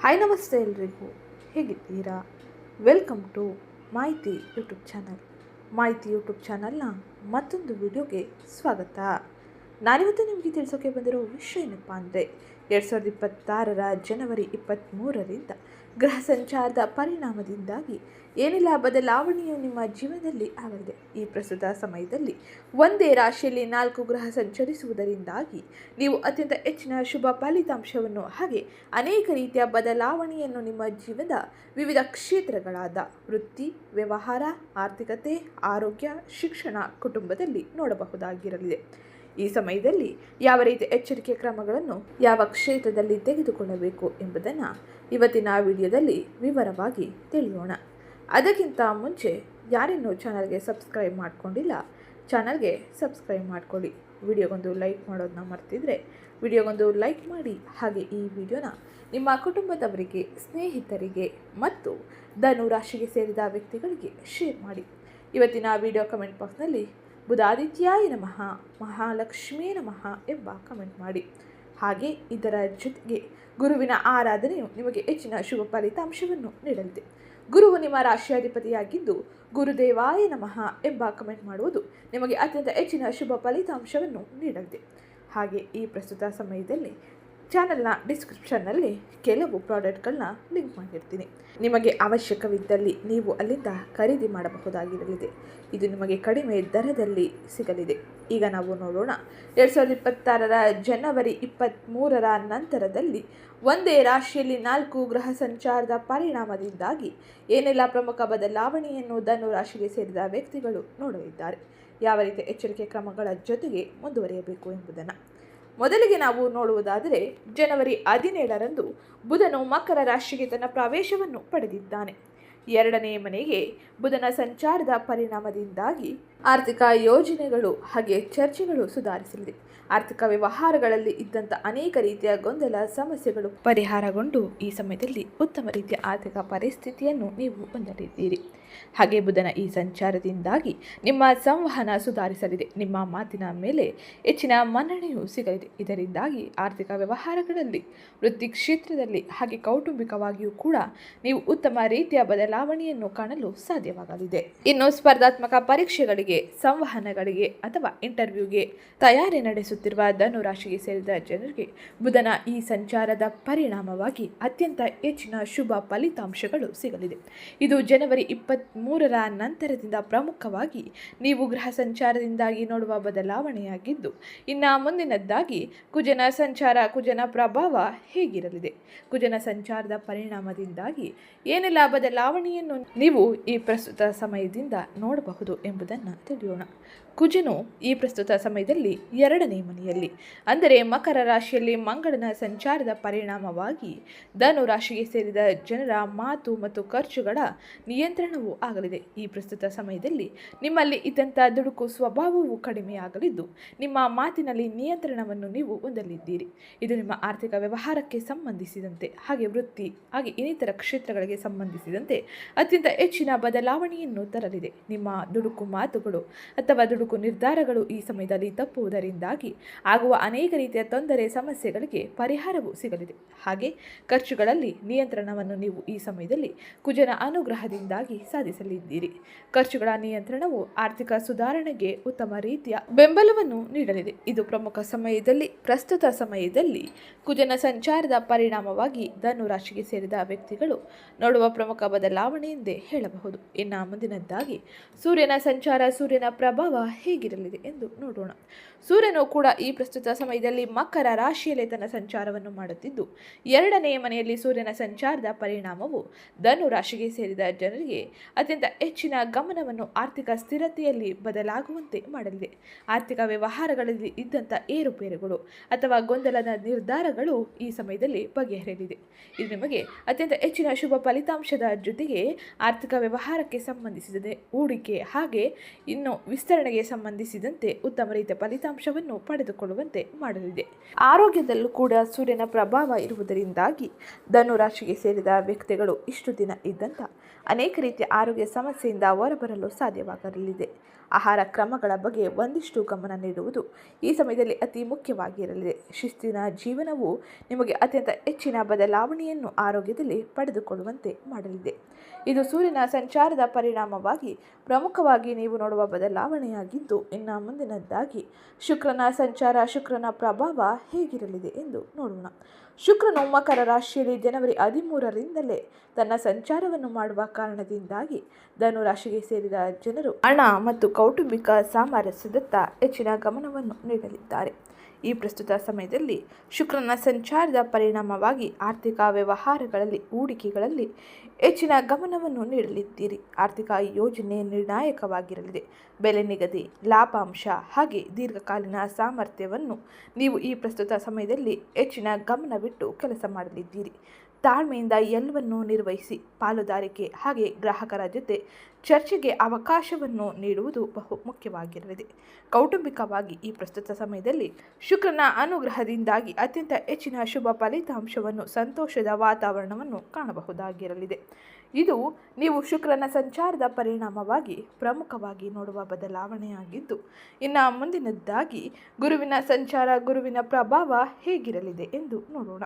Hi ನಮಸ್ತೆ ಎಲ್ರಿಗೂ. ಹೇಗಿದ್ದೀರಾ? Welcome to Mahiti YouTube channel Mahiti YouTube ಚಾನಲ್ನ ಮತ್ತೊಂದು ವಿಡಿಯೋಗೆ ಸ್ವಾಗತ. ನಾನಿವತ್ತು ನಿಮಗೆ ತಿಳಿಸೋಕೆ ಬಂದಿರೋ ವಿಷಯ ಏನಪ್ಪ ಅಂದರೆ, ಎರಡು ಸಾವಿರದ ಇಪ್ಪತ್ತಾರರ ಜನವರಿ ಇಪ್ಪತ್ತ್ಮೂರರಿಂದ ಗ್ರಹ ಸಂಚಾರದ ಪರಿಣಾಮದಿಂದಾಗಿ ಏನೆಲ್ಲ ಬದಲಾವಣೆಯು ನಿಮ್ಮ ಜೀವನದಲ್ಲಿ ಆಗಲಿದೆ ಈ ಪ್ರಸ್ತುತ ಸಮಯದಲ್ಲಿ ಒಂದೇ ರಾಶಿಯಲ್ಲಿ ನಾಲ್ಕು ಗ್ರಹ ಸಂಚರಿಸುವುದರಿಂದಾಗಿ ನೀವು ಅತ್ಯಂತ ಹೆಚ್ಚಿನ ಶುಭ ಫಲಿತಾಂಶವನ್ನು ಹಾಗೆ ಅನೇಕ ರೀತಿಯ ಬದಲಾವಣೆಯನ್ನು ನಿಮ್ಮ ಜೀವನದ ವಿವಿಧ ಕ್ಷೇತ್ರಗಳಾದ ವೃತ್ತಿ, ವ್ಯವಹಾರ, ಆರ್ಥಿಕತೆ, ಆರೋಗ್ಯ, ಶಿಕ್ಷಣ, ಕುಟುಂಬದಲ್ಲಿ ನೋಡಬಹುದಾಗಿರಲಿದೆ. ಈ ಸಮಯದಲ್ಲಿ ಯಾವ ರೀತಿ ಎಚ್ಚರಿಕೆ ಕ್ರಮಗಳನ್ನು ಯಾವ ಕ್ಷೇತ್ರದಲ್ಲಿ ತೆಗೆದುಕೊಳ್ಳಬೇಕು ಎಂಬುದನ್ನು ಇವತ್ತಿನ ವಿಡಿಯೋದಲ್ಲಿ ವಿವರವಾಗಿ ತಿಳಿಯೋಣ. ಅದಕ್ಕಿಂತ ಮುಂಚೆ ಯಾರಿನ್ನೂ ಚಾನಲ್ಗೆ ಸಬ್ಸ್ಕ್ರೈಬ್ ಮಾಡಿಕೊಂಡಿಲ್ಲ, ಚಾನಲ್ಗೆ ಸಬ್ಸ್ಕ್ರೈಬ್ ಮಾಡ್ಕೊಳ್ಳಿ. ವಿಡಿಯೋಗೊಂದು ಲೈಕ್ ಮಾಡೋದನ್ನ ಮರ್ತಿದ್ರೆ ವಿಡಿಯೋಗೊಂದು ಲೈಕ್ ಮಾಡಿ. ಹಾಗೆ ಈ ವಿಡಿಯೋನ ನಿಮ್ಮ ಕುಟುಂಬದವರಿಗೆ, ಸ್ನೇಹಿತರಿಗೆ ಮತ್ತು ಧನು ರಾಶಿಗೆ ಸೇರಿದ ವ್ಯಕ್ತಿಗಳಿಗೆ ಶೇರ್ ಮಾಡಿ. ಇವತ್ತಿನ ವಿಡಿಯೋ ಕಮೆಂಟ್ ಬಾಕ್ಸ್ನಲ್ಲಿ ಬುಧಾದಿತ್ಯಾಯ ನಮಃ, ಮಹಾಲಕ್ಷ್ಮೀ ನಮಃ ಎಂಬ ಕಮೆಂಟ್ ಮಾಡಿ. ಹಾಗೆ ಇದರ ಜೊತೆಗೆ ಗುರುವಿನ ಆರಾಧನೆಯು ನಿಮಗೆ ಹೆಚ್ಚಿನ ಶುಭ ಫಲಿತಾಂಶವನ್ನು ನೀಡಲಿದೆ. ಗುರುವು ನಿಮ್ಮ ರಾಶಿಯಾಧಿಪತಿಯಾಗಿದ್ದು ಗುರುದೇವಾಯ ನಮಃ ಎಂಬ ಕಮೆಂಟ್ ಮಾಡುವುದು ನಿಮಗೆ ಅತ್ಯಂತ ಹೆಚ್ಚಿನ ಶುಭ ಫಲಿತಾಂಶವನ್ನು ನೀಡಲಿದೆ. ಹಾಗೆ ಈ ಪ್ರಸ್ತುತ ಸಮಯದಲ್ಲಿ ಚಾನಲ್ನ ಡಿಸ್ಕ್ರಿಪ್ಷನ್ನಲ್ಲಿ ಕೆಲವು ಪ್ರಾಡಕ್ಟ್ಗಳನ್ನ ಲಿಂಕ್ ಮಾಡಿರ್ತೀನಿ. ನಿಮಗೆ ಅವಶ್ಯಕವಿದ್ದಲ್ಲಿ ನೀವು ಅಲ್ಲಿಂದ ಖರೀದಿ ಮಾಡಬಹುದಾಗಿರಲಿದೆ. ಇದು ನಿಮಗೆ ಕಡಿಮೆ ದರದಲ್ಲಿ ಸಿಗಲಿದೆ. ಈಗ ನಾವು ನೋಡೋಣ. ಎರಡು ಸಾವಿರದ ಇಪ್ಪತ್ತಾರರ ಜನವರಿ ಇಪ್ಪತ್ತ್ಮೂರರ ನಂತರದಲ್ಲಿ ಒಂದೇ ರಾಶಿಯಲ್ಲಿ ನಾಲ್ಕು ಗ್ರಹ ಸಂಚಾರದ ಪರಿಣಾಮದಿಂದಾಗಿ ಏನೆಲ್ಲ ಪ್ರಮುಖ ಬದಲಾವಣೆಯನ್ನು ಧನು ರಾಶಿಗೆ ಸೇರಿದ ವ್ಯಕ್ತಿಗಳು ನೋಡಲಿದ್ದಾರೆ. ಯಾವ ರೀತಿಯ ಎಚ್ಚರಿಕೆ ಕ್ರಮಗಳ ಜೊತೆಗೆ ಮುಂದುವರಿಯಬೇಕು ಎಂಬುದನ್ನು. ಮೊದಲಿಗೆ ನಾವು ನೋಡುವುದಾದರೆ ಜನವರಿ ಹದಿನೇಳರಂದು ಬುಧನು ಮಕರ ರಾಶಿಗೆ ತನ್ನ ಪ್ರವೇಶವನ್ನು ಪಡೆದಿದ್ದಾನೆ. ಎರಡನೇ ಮನೆಗೆ ಬುಧನ ಸಂಚಾರದ ಪರಿಣಾಮದಿಂದಾಗಿ ಆರ್ಥಿಕ ಯೋಜನೆಗಳು ಹಾಗೆ ಚರ್ಚೆಗಳು ಸುಧಾರಿಸಲಿದೆ. ಆರ್ಥಿಕ ವ್ಯವಹಾರಗಳಲ್ಲಿ ಇದ್ದಂಥ ಅನೇಕ ರೀತಿಯ ಗೊಂದಲ, ಸಮಸ್ಯೆಗಳು ಪರಿಹಾರಗೊಂಡು ಈ ಸಮಯದಲ್ಲಿ ಉತ್ತಮ ರೀತಿಯ ಆರ್ಥಿಕ ಪರಿಸ್ಥಿತಿಯನ್ನು ನೀವು ಹೊಂದಲಿದ್ದೀರಿ. ಹಾಗೆ ಬುಧನ ಈ ಸಂಚಾರದಿಂದಾಗಿ ನಿಮ್ಮ ಸಂವಹನ ಸುಧಾರಿಸಲಿದೆ. ನಿಮ್ಮ ಮಾತಿನ ಮೇಲೆ ಹೆಚ್ಚಿನ ಮನ್ನಣೆಯೂ ಸಿಗಲಿದೆ. ಇದರಿಂದಾಗಿ ಆರ್ಥಿಕ ವ್ಯವಹಾರಗಳಲ್ಲಿ, ವೃತ್ತಿ ಕ್ಷೇತ್ರದಲ್ಲಿ ಹಾಗೆ ಕೌಟುಂಬಿಕವಾಗಿಯೂ ಕೂಡ ನೀವು ಉತ್ತಮ ರೀತಿಯ ಬದಲಾವಣೆಯನ್ನು ಕಾಣಲು ಸಾಧ್ಯವಾಗಲಿದೆ. ಇನ್ನು ಸ್ಪರ್ಧಾತ್ಮಕ ಪರೀಕ್ಷೆಗಳಿಗೆ, ಸಂವಹನಗಳಿಗೆ ಅಥವಾ ಇಂಟರ್ವ್ಯೂಗೆ ತಯಾರಿ ನಡೆಸುತ್ತಿರುವ ಧನುರಾಶಿಗೆ ಸೇರಿದ ಜನರಿಗೆ ಬುಧನ ಈ ಸಂಚಾರದ ಪರಿಣಾಮವಾಗಿ ಅತ್ಯಂತ ಹೆಚ್ಚಿನ ಶುಭ ಫಲಿತಾಂಶಗಳು ಸಿಗಲಿದೆ. ಇದು ಜನವರಿ ಇಪ್ಪತ್ತ್ ಮೂರರ ನಂತರದಿಂದ ಪ್ರಮುಖವಾಗಿ ನೀವು ಗೃಹ ಸಂಚಾರದಿಂದಾಗಿ ನೋಡುವ ಬದಲಾವಣೆಯಾಗಿದ್ದು, ಇನ್ನು ಮುಂದಿನದ್ದಾಗಿ ಕುಜನ ಸಂಚಾರ, ಕುಜನ ಪ್ರಭಾವ ಹೇಗಿರಲಿದೆ? ಕುಜನ ಸಂಚಾರದ ಪರಿಣಾಮದಿಂದಾಗಿ ಏನೆಲ್ಲ ಬದಲಾವಣೆಯನ್ನು ನೀವು ಈ ಪ್ರಸ್ತುತ ಸಮಯದಿಂದ ನೋಡಬಹುದು ಎಂಬುದನ್ನು ತಿಳಿಯೋಣ. ಕುಜನು ಈ ಪ್ರಸ್ತುತ ಸಮಯದಲ್ಲಿ ಎರಡನೇ ಮನೆಯಲ್ಲಿ. ಅಂದರೆ ಮಕರ ರಾಶಿಯಲ್ಲಿ ಮಂಗಳನ ಸಂಚಾರದ ಪರಿಣಾಮವಾಗಿ ಧನು ರಾಶಿಗೆ ಸೇರಿದ ಜನರ ಮಾತು ಮತ್ತು ಖರ್ಚುಗಳ ನಿಯಂತ್ರಣವು ಆಗಲಿದೆ. ಈ ಪ್ರಸ್ತುತ ಸಮಯದಲ್ಲಿ ನಿಮ್ಮಲ್ಲಿ ಇದ್ದಂಥ ದುಡುಕು ಸ್ವಭಾವವು ಕಡಿಮೆಯಾಗಲಿದ್ದು, ನಿಮ್ಮ ಮಾತಿನಲ್ಲಿ ನಿಯಂತ್ರಣವನ್ನು ನೀವು ಹೊಂದಲಿದ್ದೀರಿ. ಇದು ನಿಮ್ಮ ಆರ್ಥಿಕ ವ್ಯವಹಾರಕ್ಕೆ ಸಂಬಂಧಿಸಿದಂತೆ, ಹಾಗೆ ವೃತ್ತಿ, ಹಾಗೆ ಇನ್ನಿತರ ಕ್ಷೇತ್ರಗಳಿಗೆ ಸಂಬಂಧಿಸಿದಂತೆ ಅತ್ಯಂತ ಹೆಚ್ಚಿನ ಬದಲಾವಣೆಯನ್ನು ತರಲಿದೆ. ನಿಮ್ಮ ದುಡುಕು ಮಾತುಗಳು ಅಥವಾ ದುಡುಕು ನಿರ್ಧಾರಗಳು ಈ ಸಮಯದಲ್ಲಿ ತಪ್ಪುವುದರಿಂದಾಗಿ ಆಗುವ ಅನೇಕ ರೀತಿಯ ತೊಂದರೆ, ಸಮಸ್ಯೆಗಳಿಗೆ ಪರಿಹಾರವೂ ಸಿಗಲಿದೆ. ಹಾಗೆ ಖರ್ಚುಗಳಲ್ಲಿ ನಿಯಂತ್ರಣವನ್ನು ನೀವು ಈ ಸಮಯದಲ್ಲಿ ಕುಜನ ಅನುಗ್ರಹದಿಂದಾಗಿ ಸಾಧಿಸಲಿದ್ದೀರಿ. ಖರ್ಚುಗಳ ನಿಯಂತ್ರಣವು ಆರ್ಥಿಕ ಸುಧಾರಣೆಗೆ ಉತ್ತಮ ರೀತಿಯ ಬೆಂಬಲವನ್ನು ನೀಡಲಿದೆ. ಇದು ಪ್ರಮುಖ ಸಮಯದಲ್ಲಿ, ಪ್ರಸ್ತುತ ಸಮಯದಲ್ಲಿ ಕುಜನ ಸಂಚಾರದ ಪರಿಣಾಮವಾಗಿ ಧನು ರಾಶಿಗೆ ಸೇರಿದ ವ್ಯಕ್ತಿಗಳು ನೋಡುವ ಪ್ರಮುಖ ಬದಲಾವಣೆ ಎಂದೇ ಹೇಳಬಹುದು. ಇನ್ನು ಮುಂದಿನದ್ದಾಗಿ, ಸೂರ್ಯನ ಸಂಚಾರ ಸೂರ್ಯನ ಪ್ರಭಾವ ಹೇಗಿರಲಿದೆ ಎಂದು ನೋಡೋಣ. ಸೂರ್ಯನು ಕೂಡ ಈ ಪ್ರಸ್ತುತ ಸಮಯದಲ್ಲಿ ಮಕರ ರಾಶಿಯಲ್ಲಿ ತನ್ನ ಸಂಚಾರವನ್ನು ಮಾಡುತ್ತಿದ್ದು ಎರಡನೆಯ ಮನೆಯಲ್ಲಿ ಸೂರ್ಯನ ಸಂಚಾರದ ಪರಿಣಾಮವು ಧನು ರಾಶಿಗೆ ಸೇರಿದ ಜನರಿಗೆ ಅತ್ಯಂತ ಹೆಚ್ಚಿನ ಗಮನವನ್ನು ಆರ್ಥಿಕ ಸ್ಥಿರತೆಯಲ್ಲಿ ಬದಲಾಗುವಂತೆ ಮಾಡಲಿದೆ. ಆರ್ಥಿಕ ವ್ಯವಹಾರಗಳಲ್ಲಿ ಇದ್ದಂಥ ಏರುಪೇರುಗಳು ಅಥವಾ ಗೊಂದಲದ ನಿರ್ಧಾರಗಳು ಈ ಸಮಯದಲ್ಲಿ ಬಗೆಹರಿಯಲಿದೆ. ಇದು ನಿಮಗೆ ಅತ್ಯಂತ ಹೆಚ್ಚಿನ ಶುಭ ಫಲಿತಾಂಶದ ಜೊತೆಗೆ ಆರ್ಥಿಕ ವ್ಯವಹಾರಕ್ಕೆ ಸಂಬಂಧಿಸಿದೆ ಹೂಡಿಕೆ ಹಾಗೆ ಇನ್ನು ವಿಸ್ತರಣೆಗೆ ಸಂಬಂಧಿಸಿದಂತೆ ಉತ್ತಮ ರೀತಿಯ ಫಲಿತಾಂಶವನ್ನು ಪಡೆದುಕೊಳ್ಳುವಂತೆ ಮಾಡಲಿದೆ. ಆರೋಗ್ಯದಲ್ಲೂ ಕೂಡ ಸೂರ್ಯನ ಪ್ರಭಾವ ಇರುವುದರಿಂದಾಗಿ ಧನುರಾಶಿಗೆ ಸೇರಿದ ವ್ಯಕ್ತಿಗಳು ಇಷ್ಟು ದಿನ ಇದ್ದಂಥ ಅನೇಕ ರೀತಿಯ ಆರೋಗ್ಯ ಸಮಸ್ಯೆಯಿಂದ ಹೊರಬರಲು ಸಾಧ್ಯವಾಗಲಿದೆ. ಆಹಾರ ಕ್ರಮಗಳ ಬಗ್ಗೆ ಒಂದಿಷ್ಟು ಗಮನ ನೀಡುವುದು ಈ ಸಮಯದಲ್ಲಿ ಅತಿ ಮುಖ್ಯವಾಗಿರಲಿದೆ. ಶಿಸ್ತಿನ ಜೀವನವು ನಿಮಗೆ ಅತ್ಯಂತ ಹೆಚ್ಚಿನ ಬದಲಾವಣೆಯನ್ನು ಆರೋಗ್ಯದಲ್ಲಿ ಪಡೆದುಕೊಳ್ಳುವಂತೆ ಮಾಡಲಿದೆ. ಇದು ಸೂರ್ಯನ ಸಂಚಾರದ ಪರಿಣಾಮವಾಗಿ ಪ್ರಮುಖವಾಗಿ ನೀವು ನೋಡುವ ಬದಲಾವಣೆಯಾಗಿದ್ದು, ಇನ್ನು ಮುಂದಿನದ್ದಾಗಿ ಶುಕ್ರನ ಸಂಚಾರ, ಶುಕ್ರನ ಪ್ರಭಾವ ಹೇಗಿರಲಿದೆ ಎಂದು ನೋಡೋಣ. ಶುಕ್ರನು ಮಕರ ರಾಶಿಯಲ್ಲಿ ಜನವರಿ ಹದಿಮೂರರಿಂದಲೇ ತನ್ನ ಸಂಚಾರವನ್ನು ಮಾಡುವ ಕಾರಣದಿಂದಾಗಿ ಧನು ರಾಶಿಗೆ ಸೇರಿದ ಜನರು ಹಣ ಮತ್ತು ಕೌಟುಂಬಿಕ ಸಾಮರಸ್ಯದತ್ತ ಹೆಚ್ಚಿನ ಗಮನವನ್ನು ನೀಡಲಿದ್ದಾರೆ. ಈ ಪ್ರಸ್ತುತ ಸಮಯದಲ್ಲಿ ಶುಕ್ರನ ಸಂಚಾರದ ಪರಿಣಾಮವಾಗಿ ಆರ್ಥಿಕ ವ್ಯವಹಾರಗಳಲ್ಲಿ, ಹೂಡಿಕೆಗಳಲ್ಲಿ ಹೆಚ್ಚಿನ ಗಮನವನ್ನು ನೀಡಲಿದ್ದೀರಿ. ಆರ್ಥಿಕ ಯೋಜನೆ ನಿರ್ಣಾಯಕವಾಗಿರಲಿದೆ. ಬೆಲೆ ನಿಗದಿ, ಲಾಭಾಂಶ ಹಾಗೆ ದೀರ್ಘಕಾಲೀನ ಸಾಮರ್ಥ್ಯವನ್ನು ನೀವು ಈ ಪ್ರಸ್ತುತ ಸಮಯದಲ್ಲಿ ಹೆಚ್ಚಿನ ಗಮನವಿಟ್ಟು ಕೆಲಸ ಮಾಡಲಿದ್ದೀರಿ. ತಾಳ್ಮೆಯಿಂದ ಎಲ್ಲವನ್ನೂ ನಿರ್ವಹಿಸಿ, ಪಾಲುದಾರಿಕೆ ಹಾಗೆ ಗ್ರಾಹಕರ ಜೊತೆ ಚರ್ಚೆಗೆ ಅವಕಾಶವನ್ನು ನೀಡುವುದು ಬಹು ಮುಖ್ಯವಾಗಿರಲಿದೆ. ಕೌಟುಂಬಿಕವಾಗಿ ಈ ಪ್ರಸ್ತುತ ಸಮಯದಲ್ಲಿ ಶುಕ್ರನ ಅನುಗ್ರಹದಿಂದಾಗಿ ಅತ್ಯಂತ ಹೆಚ್ಚಿನ ಶುಭ ಫಲಿತಾಂಶವನ್ನು ಸಂತೋಷದ ವಾತಾವರಣವನ್ನು ಕಾಣಬಹುದಾಗಿರಲಿದೆ. ಇದು ನೀವು ಶುಕ್ರನ ಸಂಚಾರದ ಪರಿಣಾಮವಾಗಿ ಪ್ರಮುಖವಾಗಿ ನೋಡುವ ಬದಲಾವಣೆಯಾಗಿದ್ದು, ಇನ್ನು ಮುಂದಿನದ್ದಾಗಿ ಗುರುವಿನ ಸಂಚಾರ, ಗುರುವಿನ ಪ್ರಭಾವ ಹೇಗಿರಲಿದೆ ಎಂದು ನೋಡೋಣ.